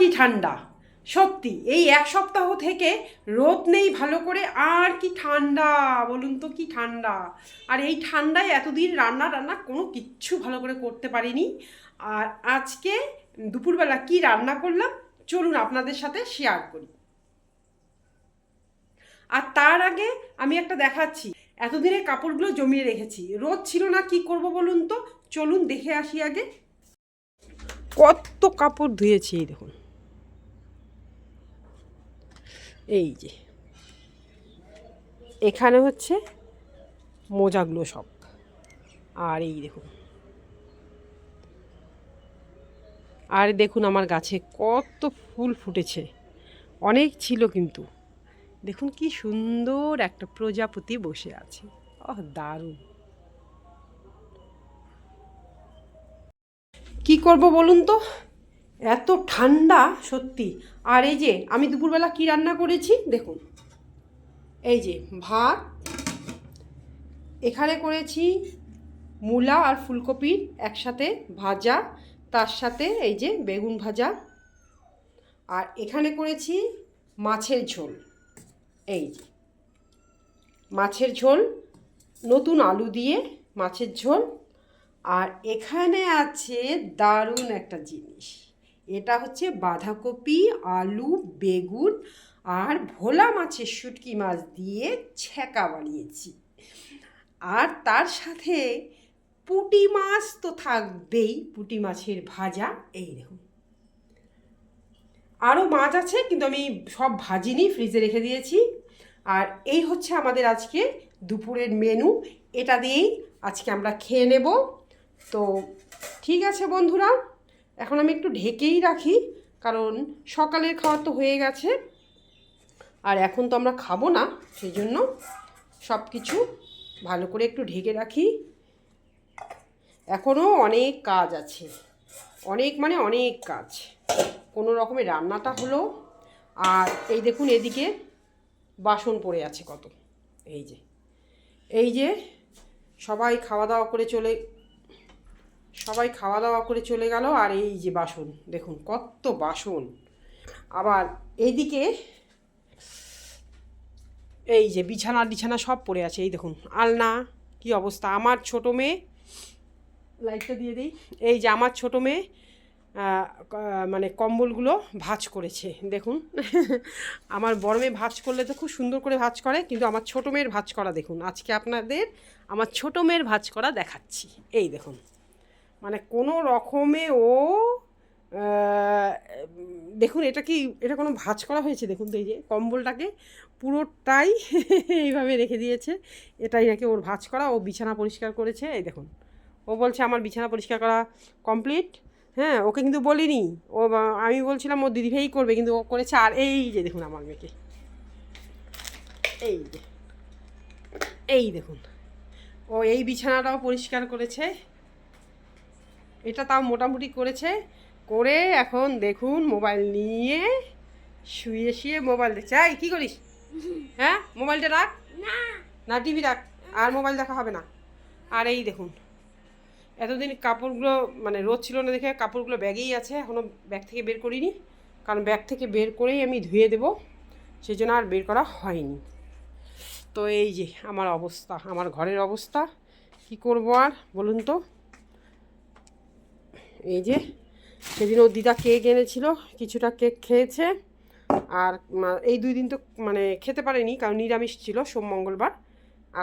কি ঠান্ডা? সত্যি, এই এক সপ্তাহ থেকে রোদ নেই ভালো করে, আর কি ঠান্ডা, বলুন তো কি ঠান্ডা? আর এই ঠান্ডায় এতদিন রান্না রান্না কোনো কিচ্ছু ভালো করে করতে পারিনি। আর আজকে দুপুরবেলা কি রান্না করলাম? চলুন আপনাদের সাথে শেয়ার করি। আর তার আগে আমি একটা দেখাচ্ছি। এতদিনের কাপড়গুলো জমিয়ে রেখেছি। রোদ ছিল না, কি করব বলুন তো? চলুন দেখে আসি আগে। কত কাপড় ধুয়েছি দেখুন। এই যে। এখানে হচ্ছে মোজাগুলো সব। আর এই দেখুন। আর দেখুন আমার গাছে কত ফুল ফুটেছে। অনেক ছিল কিন্তু। দেখুন কি সুন্দর একটা প্রজাপতি বসে আছে। ওহ দারুণ। কি করব বলুন তো? এত ঠান্ডা, সত্যি। আর এই যে, আমি দুপুরবেলা কি রান্না করেছি? দেখুন। এই যে, ভাত। এখানে করেছি মূলা আর ফুলকপির একসাথে ভাজা, তার সাথে এই যে বেগুন ভাজা। আর এখানে করেছি মাছের ঝোল। এই যে, মাছের ঝোল, নতুন আলু দিয়ে মাছের ঝোল। আর এখানে আছে দারুণ একটা জিনিস। এটা হচ্ছে বাঁধাকপি, আলু, বেগুন আর ভোলা মাছের শুটকি মাছ দিয়ে ছ্যাঁকা বানিয়েছি। আর তার সাথে পুঁটি মাছ তো থাকবেই, পুঁটি মাছের ভাজা, এই দেখুন। আরও মাছ আছে, কিন্তু আমি সব ভাজিনি, ফ্রিজে রেখে দিয়েছি। আর এই হচ্ছে আমাদের আজকে দুপুরের মেনু, এটা দিয়েই আজকে আমরা খেয়ে নেব। তো ঠিক আছে বন্ধুরা এখন আমি একটু ঢেকেই রাখি, কারণ সকালের খাওয়া তো হয়ে গেছে। আর এখন তো আমরা খাব না সেই জন্য সব কিছু ভালো করে একটু ঢেকে রাখি। এখনও অনেক কাজ আছে, অনেক মানে অনেক কাজ। কোনো রকমের রান্নাটা হলো, আর এই দেখুন এদিকে বাসন পড়ে আছে কত, এই যে এই যে সবাই খাওয়া দাওয়া করে চলে সবাই খাওয়া দাওয়া করে চলে গেল আর এই যে বাসন, দেখুন কত বাসন। আবার এইদিকে এই যে বিছানা বিছানা সব পড়ে আছে, এই দেখুন, আলনা, কি অবস্থা? আমার ছোটো মেয়ে লাইটটা দিয়ে দিই, এই যে আমার ছোটো মেয়ে মানে কম্বলগুলো ভাঁজ করেছে, দেখুন। আমার বড় মেয়ে ভাঁজ করলে তো খুব সুন্দর করে ভাঁজ করে, কিন্তু আমার ছোটো মেয়ের ভাঁজ করা দেখুন, আজকে আপনাদের আমার ছোটো মেয়ের ভাঁজ করা দেখাচ্ছি, এই দেখুন। মানে কোনো রকমে ও দেখুন এটা কি, এটা কোনো ভাঁজ করা হয়েছে? দেখুন তো এই যে কম্বলটাকে পুরোটাই এইভাবে রেখে দিয়েছে। এটাই নাকি ওর ভাঁজ করা। ও বিছানা পরিষ্কার করেছে। এই দেখুন। ও বলছে, আমার বিছানা পরিষ্কার করা কমপ্লিট হ্যাঁ ওকে কিন্তু বলিনি। ও আমি বলছিলাম, ও দিদিভাই করবে। কিন্তু ও করেছে। আর এই যে দেখুন আমার মেয়েকে। এই যে। এই দেখুন। ও এই বিছানাটাও পরিষ্কার করেছে। এটা তাও মোটামুটি করেছে। করে এখন দেখুন মোবাইল নিয়ে শুয়ে শুয়ে মোবাইল দেখছে। এই কী করিস? হ্যাঁ? মোবাইলটা রাখ। না। টিভি রাখ। আর মোবাইল দেখা হবে না। আর এই দেখুন এতদিন কাপড়গুলো মানে রোদ ছিল না দেখে কাপড়গুলো ব্যাগেই আছে। এখনও ব্যাগ থেকে বের করিনি। কারণ ব্যাগ থেকে বের করেই আমি ধুয়ে দেবো। সেই জন্য আর বের করা হয়নি। তো এই যে আমার অবস্থা আমার ঘরের অবস্থা। কি করব আর বলুন তো? এই যে, সেদিন ও দিদা কেক এনেছিল, কিছুটা কেক খেয়েছে। আর এই দুই দিন তো মানে খেতে পারেনি, কারণ নিরামিষ ছিল, সোম, মঙ্গলবার।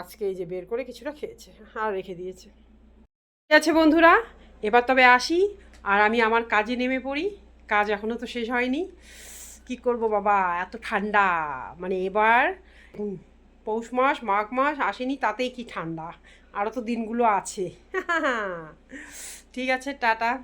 আজকে এই যে বের করে কিছুটা খেয়েছে, আর রেখে দিয়েছে। ঠিক আছে বন্ধুরা, এবার তবে আসি, আর আমি আমার কাজে নেমে পড়ি। কাজ এখনও তো শেষ হয়নি। কি করব বাবা, এত ঠান্ডা। মানে এবার পৌষ মাস, মাঘ মাস আসেনি, তাতেই কি ঠান্ডা? আরও তো দিনগুলো আছে। ঠিক আছে, টাটা।